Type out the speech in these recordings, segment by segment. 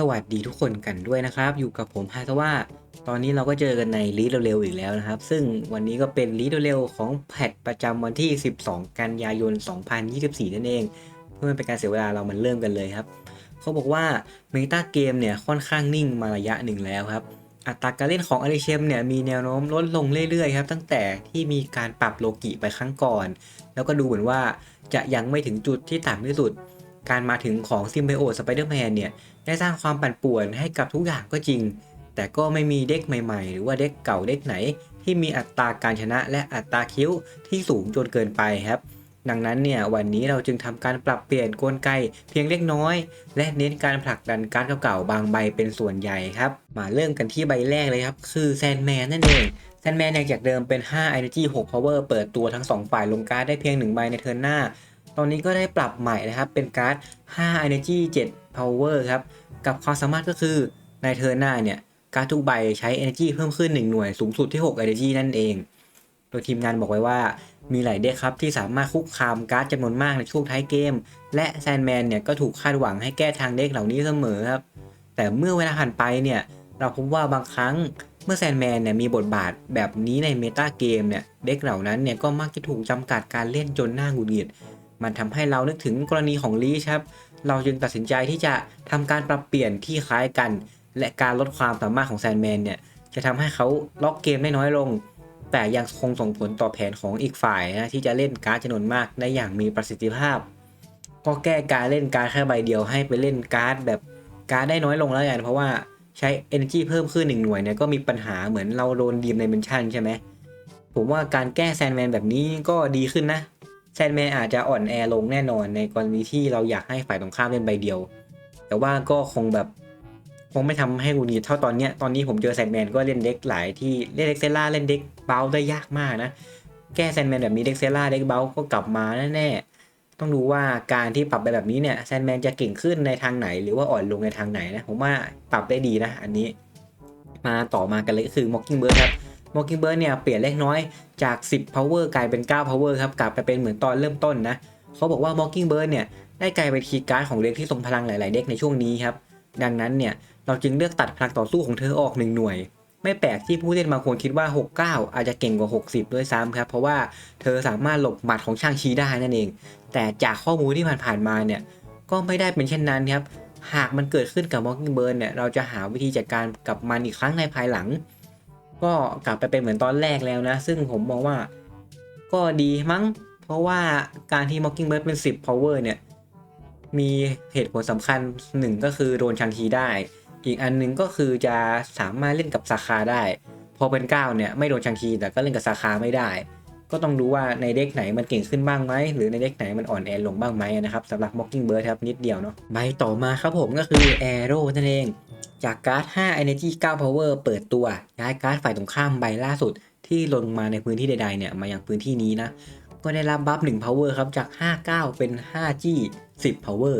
สวัสดีทุกคนกันด้วยนะครับ อยู่กับผมฮาซาว่า ตอนนี้เราก็เจอกันในลีดเร็วๆอีกแล้วนะครับ ซึ่งวันนี้ก็เป็นลีดเร็วๆของแพทประจำวันที่ 12 กันยายน 2024 นั่นเอง เพื่อไม่เป็นการเสียเวลาเรามันเริ่มกันเลยครับ เขาบอกว่าเมตาเกมเนี่ยค่อนข้างนิ่งมาระยะหนึ่งแล้วครับ อัตราการเล่นของอาริเชมเนี่ยมีแนวโน้มลดลงเรื่อยๆครับ ตั้งแต่ที่มีการปรับโลกิไปครั้งก่อน แล้วก็ดูเหมือนว่าจะยังไม่ถึงจุดที่ต่ำที่สุด การมาถึงของซิมไบโอสไปเดอร์แมนเนี่ย ได้สร้างความปั่นป่วนให้กับทุกอย่างก็จริง แต่ก็ไม่มีเด็กใหม่ๆ หรือว่าเด็กเก่าเด็กไหน ที่มีอัตราการชนะและอัตราคิ้วที่สูงจนเกินไปครับ ดังนั้นเนี่ยวันนี้เราจึงทำการปรับเปลี่ยนกลไกเพียงเล็กน้อย และเน้นการผลักดันการ์ดเก่าๆบางใบเป็นส่วนใหญ่ครับ มาเริ่มกันที่ใบแรกเลยครับคือแซนแมนนั่นเองแซนแมนจากเดิมเป็น 5 Energy 6 Power เปิดตัวทั้ง 2 ฝ่ายลงการ์ดได้เพียง 1 ใบในเทิร์นหน้า ตอนนี้ก็ได้ปรับใหม่นะครับ เป็นการ์ด 5 Energy 7 Power ครับ กับความสามารถก็คือในเทิร์หน้าเนี่ยการดทุกใบใช้ Energy เพิ่มขึ้น 1 หน่วยสูงสุดที่ 6 Energy นั่นเอง โดยทีมงานบอกไว้ว่ามีหลายเด็กครับที่สามารถคุกคามการ์ดจำนวนมากในช่วงท้ายเกม และแซนแมนเนี่ยก็ถูกคาดหวังให้แก้ทางเด็กเหล่านี้เสมอครับ แต่เมื่อเวลาผ่านไปเนี่ยเราพบว่าบางครั้งเมื่อแซนแมนเนี่ยมีบทบาทแบบนี้ในเมตาเกมเนี่ยเด็กเหล่านั้นเนี่ยก็มักจะถูกจำกัดการเล่นจนหน้าหงุดหงิด มันทำให้เรานึกถึงกรณีของลีชครับ เราจึงตัดสินใจที่จะทำการปรับเปลี่ยนที่คล้ายกัน และการลดความสามารถของแซนแมนเนี่ยจะทำให้เขาล็อกเกมได้น้อยลง แต่ยังคงส่งผลต่อแผนของอีกฝ่ายนะที่จะเล่นการ์ดจำนวนมากได้อย่างมีประสิทธิภาพ ก็แก้การเล่นการ์ดแค่ใบเดียวให้ไปเล่นการ์ดแบบการ์ดได้น้อยลงแล้วกันเพราะว่าใช้ energy เพิ่มขึ้นหนึ่งหน่วยเนี่ยก็มีปัญหาเหมือนเราโดนดีมในเมนชั่นใช่ไหมผมว่าการแก้แซนแมนแบบนี้ก็ดีขึ้นนะ แซนแมนอาจจะอ่อนแอลงแน่นอนในกรณีที่เราอยากให้ฝ่ายตรงข้ามเล่นใบเดียว แต่ว่าก็คงแบบคงไม่ทำให้กูนีเท่าตอนเนี้ยตอนนี้ผมเจอแซนแมนก็เล่นเด็กหลายที่เล่นเด็กเซล่าเล่นเด็กเบลได้ยากมากนะ แก้แซนแมนแบบนี้เด็กเซล่าเด็กเบลก็กลับมาแน่ๆต้องดูว่าการที่ปรับไปแบบนี้เนี่ยแซนแมนจะเก่งขึ้นในทางไหน หรือว่าอ่อนลงในทางไหนนะผมว่าปรับได้ดีนะ อันนี้ มาต่อมากันเลยก็คือ Mockingbird ครับ Mockingbird เนี่ยเปลี่ยนเล็กน้อยจาก 10 power กลายเป็น 9 power ครับกลับไปเป็นเหมือนตอนเริ่มต้นนะเขาบอกว่า Mockingbird เนี่ยได้กลายเป็นคีย์การ์ดของเด็กที่ทรงพลังหลาย ๆ เด็กในช่วงนี้ครับดังนั้นเนี่ยเราจึงเลือกตัดพลังต่อสู้ของเธอออก1หน่วย ไม่แปลกที่ผู้เล่นบางคนคิดว่า 69 อาจจะเก่งกว่า 60 ด้วยซ้ำครับ เพราะว่าเธอสามารถหลบหมัดของช่างชีได้นั่นเอง แต่จากข้อมูลที่ผ่านๆมาเนี่ยก็ไม่ได้เป็นเช่นนั้นครับหากมันเกิดขึ้นกับ Mockingbird เนี่ยเราจะหาวิธีจัดการกับมันอีกครั้งในภายหลัง ก็กลับไปเป็นเหมือนตอนแรกแล้วนะ ซึ่งผมมองว่าก็ดีมั้ง เพราะว่าการที่ Mockingbird เป็น 10 power เนี่ย มีเหตุผลสำคัญหนึ่งก็คือโดนชังทีได้ อีกอันหนึ่งก็คือจะสามารถเล่นกับสาคาได้ พอเป็น 9 เนี่ย ไม่โดนชังทีแต่ก็เล่นกับสาคาไม่ได้ ก็ต้องดูว่าในเด็กไหนมันเก่งขึ้นบ้างไหมหรือในเด็กไหนมันอ่อนแอลงบ้างไหมนะครับสำหรับ Mockingbird ครับนิดเดียวเนาะใบต่อมาครับผมก็คือ Arrow นั่นเอง จากการ์ด 5 Energy 9 Power เปิดตัวย้ายการ์ดฝ่ายตรงข้ามใบล่าสุด ที่ลงมาในพื้นที่ใดๆเนี่ยมาอยังพื้นที่นี้นะก็ได้รับบัฟ1 Power ครับจาก 59 เป็น 5G 10 Power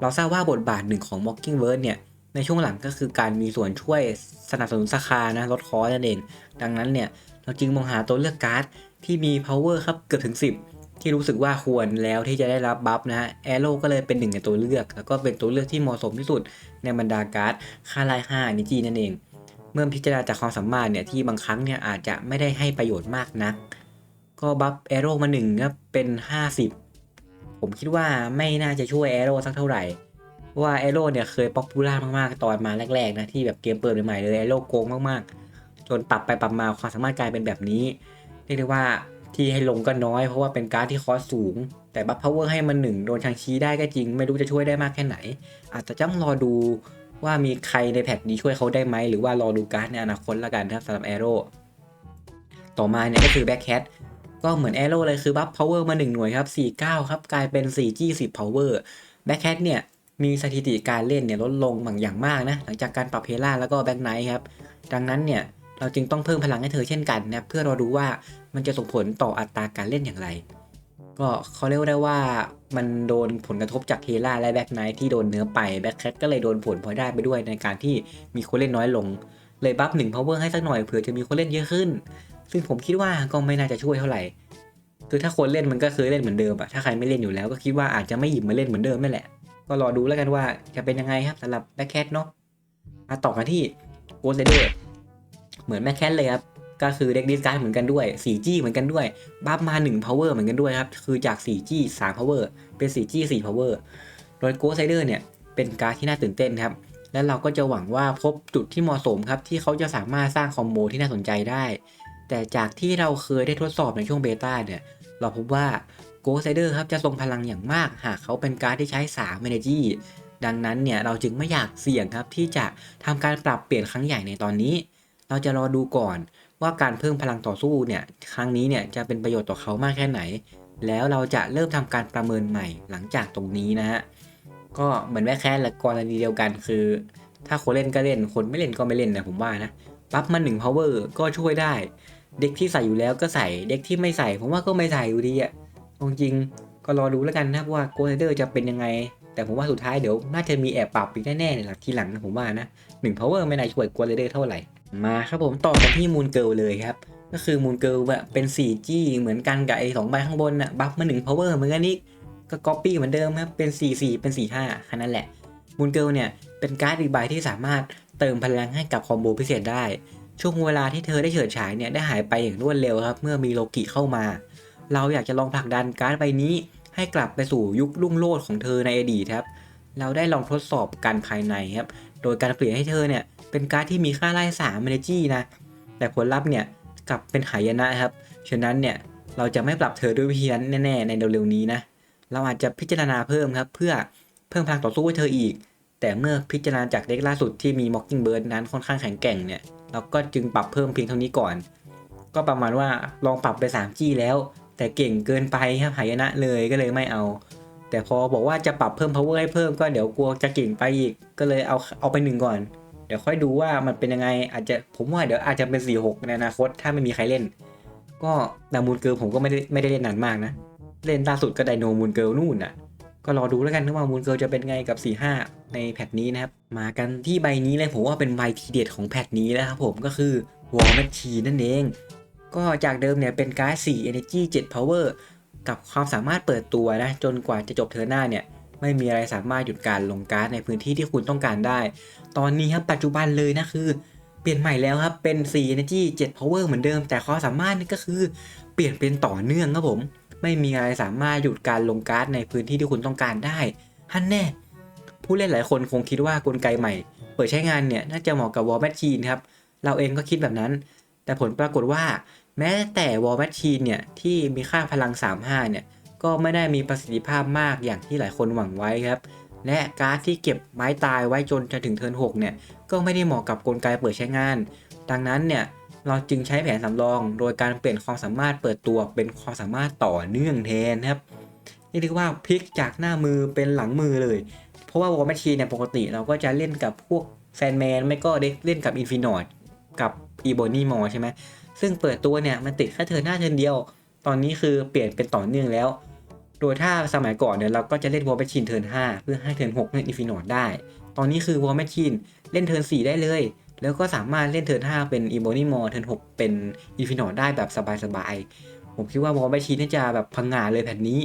เราทราบว่าบทบาทหนึ่งของ Mockingbird เนี่ยในช่วงหลังก็คือการมีส่วนช่วยสนับสนุนสาขานะลดคอนั่นเอง ดังนั้นเนี่ยเราจึงมองหาตัวเลือกการ์ดที่มี power ครับเกือบถึง 10 ที่รู้สึกว่าควรแล้วที่จะได้รับบัฟนะฮะแอโร่ก็เลยเป็นหนึ่งในตัวเลือก แล้วก็เป็นตัวเลือกที่เหมาะสมที่สุดในบรรดาการ์ดค่าไล่5นิจีนั่นเอง เมื่อพิจารณาจากความสามารถเนี่ยที่บางครั้งเนี่ยอาจจะไม่ได้ให้ประโยชน์มากนัก ก็บัฟแอโร่มาหนึ่งครับเป็น 50 ผมคิดว่าไม่น่าจะช่วยแอโร่สักเท่าไหร่ว่าแอโร่เนี่ยเคยป๊อปปูล่ามากๆ ตอนมาแรกๆนะที่แบบเกมเปิดใหม่ๆเลยแอโร่โกงมากๆ จนปรับไปปรับมาความสามารถกลายเป็นแบบนี้ เรียกได้ว่าที่ให้ลงก็น้อยเพราะว่าเป็นการ์ดที่คอสสูง แต่บัฟพาวเวอร์ให้มันหนึ่งโดนชังชี้ได้ก็จริง ไม่รู้จะช่วยได้มากแค่ไหน อาจจะต้องรอดูว่ามีใครในแพทนี้ช่วยเขาได้ไหม หรือว่ารอดูการ์ดในอนาคตละกันครับสำหรับแอโร่ต่อมาเนี่ยก็คือแบ็คแคทก็เหมือนแอโร่เลยคือบัฟพาวเวอร์มา 1 หน่วยครับ 49 ครับ กลายเป็น 4G 10 power แบ็คแคทเนี่ยมีสถิติการเล่นเนี่ยลดลงบางอย่างมากนะ หลังจากการปรับเฮล่าแล้วก็แบ็คไนท์ครับ ดังนั้นเนี่ย เราจึงต้องเพิ่มพลังให้เธอเช่นกันนะเพื่อเราดูว่ามันจะส่งผลต่ออัตราการเล่นอย่างไร ก็เขาเรียกได้ว่ามันโดนผลกระทบจากเฮล่าและแบ็คไนท์ที่โดนเนื้อไปแบ็คแคทก็เลยโดนผลพลอยได้ไปด้วยในการที่มีคนเล่นน้อยลง เลยบัฟหนึ่งพาวเวอร์ให้สักหน่อยเผื่อจะมีคนเล่นเยอะขึ้น ซึ่งผมคิดว่าก็ไม่น่าจะช่วยเท่าไหร่คือถ้าคนเล่นมันก็เคยเล่นเหมือนเดิมอะถ้าใครไม่เล่นอยู่แล้วก็คิดว่าอาจจะไม่หยิบมาเล่นเหมือนเดิมนั่นแหละ ก็รอดูแล้วกันว่าจะเป็นยังไงครับสำหรับแบ็คแคทเนาะมาต่อกันที่โกลเดอร์ เหมือนแบ็คแคทเลยครับ ก็คือเด็กดิสการ์ดเหมือนกันด้วย 4G เหมือนกันด้วย บัฟมา 1 power เหมือนกันด้วยครับ คือจาก 4G 3 power เป็น 4G 4 power โดย Ghost Rider เนี่ย เป็นการ์ดที่น่าตื่นเต้นครับ และเราก็จะหวังว่าพบจุดที่เหมาะสมครับ ที่เขาจะสามารถสร้างคอมโบที่น่าสนใจได้ แต่จากที่เราเคยได้ทดสอบในช่วงเบต้าเนี่ย เราพบว่า Ghost Rider ครับจะทรงพลังอย่างมาก หากเขาเป็นการ์ดที่ใช้3 Energy ดังนั้นเนี่ยเราจึงไม่อยากเสี่ยงครับที่จะทำการปรับเปลี่ยนครั้งใหญ่ในตอนนี้ เราจะรอดูก่อนว่าการเพิ่มพลังต่อสู้เนี่ยครั้งนี้เนี่ยจะเป็นประโยชน์ต่อเขามากแค่ไหน แล้วเราจะเริ่มทำการประเมินใหม่หลังจากตรงนี้นะฮะก็เหมือนแม่แค่ละกรณีเดียวกันคือ ถ้าคนเล่นก็เล่นคนไม่เล่นก็ไม่เล่นนะผมว่านะปั๊บมาหนึ่ง power ก็ช่วยได้ เด็กที่ใส่อยู่แล้วก็ใส่เด็กที่ไม่ใส่ผมว่าก็ไม่ใส่อยู่ดีอะจริงก็รอดูแล้วกันนะว่าโกลเดอร์จะเป็นยังไง แต่ผมว่าสุดท้ายเดี๋ยวน่าจะมีแอบปรับอีกแน่ๆในหลังทีหลังนะผมว่านะหนึ่ง power ไม่น่าช่วยโกลเดอร์เท่าไหร่ มาครับผมต่อกันที่มูนเกิลเลยครับ ก็คือมูนเกิลแบบเป็น 4G เหมือนกันกับไอ้สองใบข้างบนน่ะบัฟมา1 power เหมือนกันนี่ก็ก๊อปปี้เหมือนเดิมครับเป็น 4-4 เป็น 4-5แค่นั้นแหละมูนเกิลเนี่ยเป็นการ์ดอีกใบที่สามารถเติมพลังให้กับคอมโบพิเศษได้ ช่วงเวลาที่เธอได้เฉิดฉายเนี่ยได้หายไปอย่างรวดเร็วครับ เมื่อมีโลกิเข้ามา เราอยากจะลองผลักดันการ์ดใบนี้ให้กลับไปสู่ยุครุ่งโรจน์ของเธอในอดีตครับ เราได้ลองทดสอบกันภายในครับ โดยการเปลี่ยนให้เธอเนี่ย เป็นการ์ดที่มีค่าไล่3 energy นะ แต่ผลลัพธ์เนี่ยกลับเป็นหายนะครับ ฉะนั้นเนี่ยเราจะไม่ปรับเธอด้วยวิธีนั้นแน่ๆในเร็วๆนี้นะ เราอาจจะพิจารณาเพิ่มครับ เพื่อเพิ่มพลังต่อสู้ให้เธออีก แต่เมื่อพิจารณาจากเด็กล่าสุดที่มี Mockingbird นั้นค่อนข้างแข็งแกร่งเนี่ย เราก็จึงปรับเพิ่มเพียงเท่านี้ก่อน ก็ประมาณว่าลองปรับไป 3G แล้ว แต่เก่งเกินไปครับหายนะเลยก็เลยไม่เอา แต่พอบอกว่าจะปรับเพิ่ม power ให้เพิ่มก็เดี๋ยวกลัวจะเก่งไปอีก ก็เลยเอาเอาไปหนึ่งก่อน เดี๋ยวค่อยดูว่ามันเป็นยังไง อาจจะผมว่าเดี๋ยวอาจจะเป็น 4 6 ในอนาคตถ้าไม่มีใครเล่น ก็ดามูนเกิลผมก็ไม่ได้ไม่ได้เล่นนานมากนะ เล่นล่าสุดก็ไดโนมูนเกิลนู่นน่ะ ก็รอดูแล้วกันว่ามูนเกิลจะเป็นไงกับ 4 5 ในแพทนี้นะครับ มากันที่ใบนี้เลยผมว่าเป็นใบทีเด็ดของแพทนี้แล้วครับผมก็คือ War Machine นั่นเอง ก็จากเดิมเนี่ยเป็นการ์ด4 Energy 7 Power กับความสามารถเปิดตัวนะจนกว่าจะจบเทอร์นหน้าเนี่ยไม่มีอะไรสามารถหยุดการลงการ์ดในพื้นที่ที่คุณต้องการได้ ตอนนี้ครับปัจจุบันเลยนะคือ เปลี่ยนใหม่แล้วครับเป็น4 Energy 7 Power เหมือนเดิม แต่ความสามารถนี่ก็คือเปลี่ยนเป็นต่อเนื่องครับผม ไม่มีอะไรสามารถหยุดการลงการ์ดในพื้นที่ที่คุณต้องการได้ฮันแน่ ผู้เล่นหลายคนคงคิดว่ากลไกใหม่ เปิดใช้งานเนี่ยน่าจะเหมาะกับ War Machine ครับเราเองก็คิดแบบนั้น แต่ผลปรากฏว่า แม้แต่ War Machine เนี่ยที่มีค่าพลัง 35 เนี่ย ก็ไม่ได้มีประสิทธิภาพมากอย่างที่หลายคนหวังไว้ครับ และการ์ดที่เก็บไม้ตายไว้จนจะถึงเทิร์น6เนี่ย ก็ไม่ได้เหมาะกับกลไกเปิดใช้งาน ดังนั้นเนี่ยเราจึงใช้แผนสำรอง โดยการเปลี่ยนความสามารถเปิดตัวเป็นความสามารถต่อเนื่องแทนครับนี่เรียกว่าพลิกจากหน้ามือเป็นหลังมือเลย เพราะว่าวอร์แมชชีเนี่ยปกติเราก็จะเล่นกับพวกแฟนแมนไม่ก็เล่นกับอินฟินอดกับอีโบนี่มอใช่ไหม ซึ่งเปิดตัวเนี่ยมันติดแค่เทิร์นหน้าเทิร์นเดียว ตอนนี้คือเปลี่ยนเป็นต่อเนื่องแล้ว โดยถ้าสมัยก่อนเนี่ยเราก็จะเล่นวอลแมชชีนเทิร์น5 เพื่อให้เทิร์น6เล่นอินฟินอดได้ ตอนนี้คือวอลแมชชีนเล่นเทิร์น4ได้เลย แล้วก็สามารถเล่นเทิร์น5เป็นอีโบนี่มอเทิร์น6เป็นอินฟินอดได้แบบสบายๆ ผมคิดว่าวอลแมชชีนน่าจะแบบพังงาเลยแผ่นนี้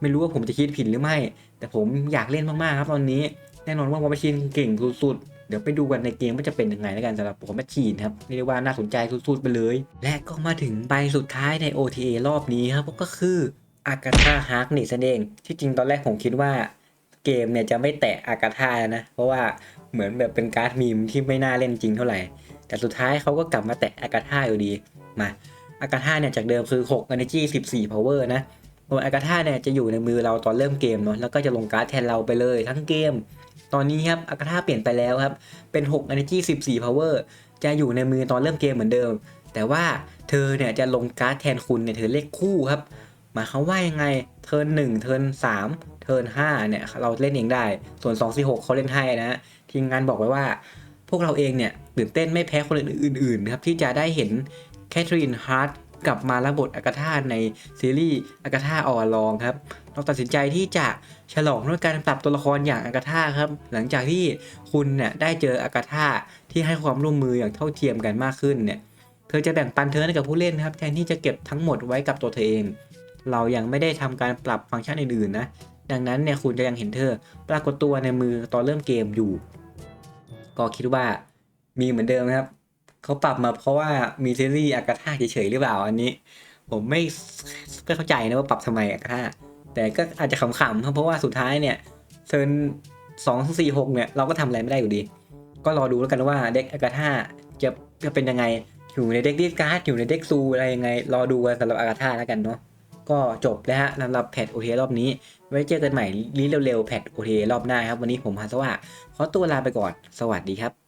ไม่รู้ว่าผมจะคิดผิดหรือไม่ แต่ผมอยากเล่นมากๆครับตอนนี้ แน่นอนว่าวอลแมชชีนเก่งสุดๆ เดี๋ยวไปดูกันในเกมว่าจะเป็นยังไงแล้วกันสำหรับวอลแมชชีนครับเรียกว่าน่าสนใจสุดๆไปเลย และก็มาถึงใบสุดท้ายใน OTA รอบนี้ครับก็คืออากาธาฮาร์กนี่เองที่จริงตอนแรกผมคิดว่าเกมเนี่ยจะไม่แตะอากาธานะ เพราะว่าเหมือนแบบเป็นการ์ดมีมที่ไม่น่าเล่นจริงเท่าไหร่ แต่สุดท้ายเขาก็กลับมาแตะอากาธาอยู่ดีมาอากาธาเนี่ยจากเดิมคือ 6 energy 14 power นะโดยอากาธาเนี่ยจะอยู่ในมือเราตอนเริ่มเกมเนาะแล้วก็จะลงการ์ดแทนเราไปเลยทั้งเกม ตอนนี้ครับอากาธาเปลี่ยนไปแล้วครับ เป็น 6 energy 14 power จะอยู่ในมือตอนเริ่มเกมเหมือนเดิม แต่ว่าเธอเนี่ยจะลงการ์ดแทนคุณเนี่ยเธอเลขคู่ครับหมายความว่ายังไงเทิร์นหนึ่งเทิร์นสามเทิร์นห้าเนี่ยเราเล่นเองได้ ส่วน 2 4 6เขาเล่นให้นะฮะทีมงานบอกไว้ว่า พวกเราเองเนี่ยตื่นเต้นไม่แพ้คนอื่นๆครับที่จะได้เห็นแคทรีนฮาร์ด กลับมารับบทอากาธาในซีรีส์อากาธาออลองครับ เราตัดสินใจที่จะฉลองด้วยการปรับตัวละครอย่างอากาธาครับ หลังจากที่คุณเนี่ยได้เจออากาธาที่ให้ความร่วมมืออย่างเท่าเทียมกันมากขึ้นเนี่ย เธอจะแบ่งปันเธอให้กับผู้เล่นครับ แทนที่จะเก็บทั้งหมดไว้กับตัวเธอเอง เรายังไม่ได้ทำการปรับฟังก์ชันอื่นๆนะ ดังนั้นเนี่ยคุณจะยังเห็นเธอ ปรากฏตัวในมือตอนเริ่มเกมอยู่ ก็คิดว่ามีเหมือนเดิมครับ เขาปรับมาเพราะว่ามีซีรีส์อากาธาเฉยๆหรือเปล่าอันนี้ ผมไม่ไม่เข้าใจนะว่าปรับทำไมอากาธาแต่ก็อาจจะขำๆเพราะว่าสุดท้ายเนี่ยเทิร์นสองสี่หกเนี่ยเราก็ทำอะไรไม่ได้อยู่ดี ก็รอดูแล้วกันว่าเด็กอากาธาจะจะเป็นยังไงอยู่ในเด็กดิสการ์ดอยู่ในเด็กซูอะไรยังไง รอดูกันสำหรับอากาธาแล้วกันเนาะก็จบแล้วฮะสำหรับแพทโอเทรอบนี้ ไว้เจอกันใหม่รีเร็วๆแพทโอเทรอบหน้าครับ วันนี้ผมฮาสว่าขอตัวลาไปก่อน สวัสดีครับ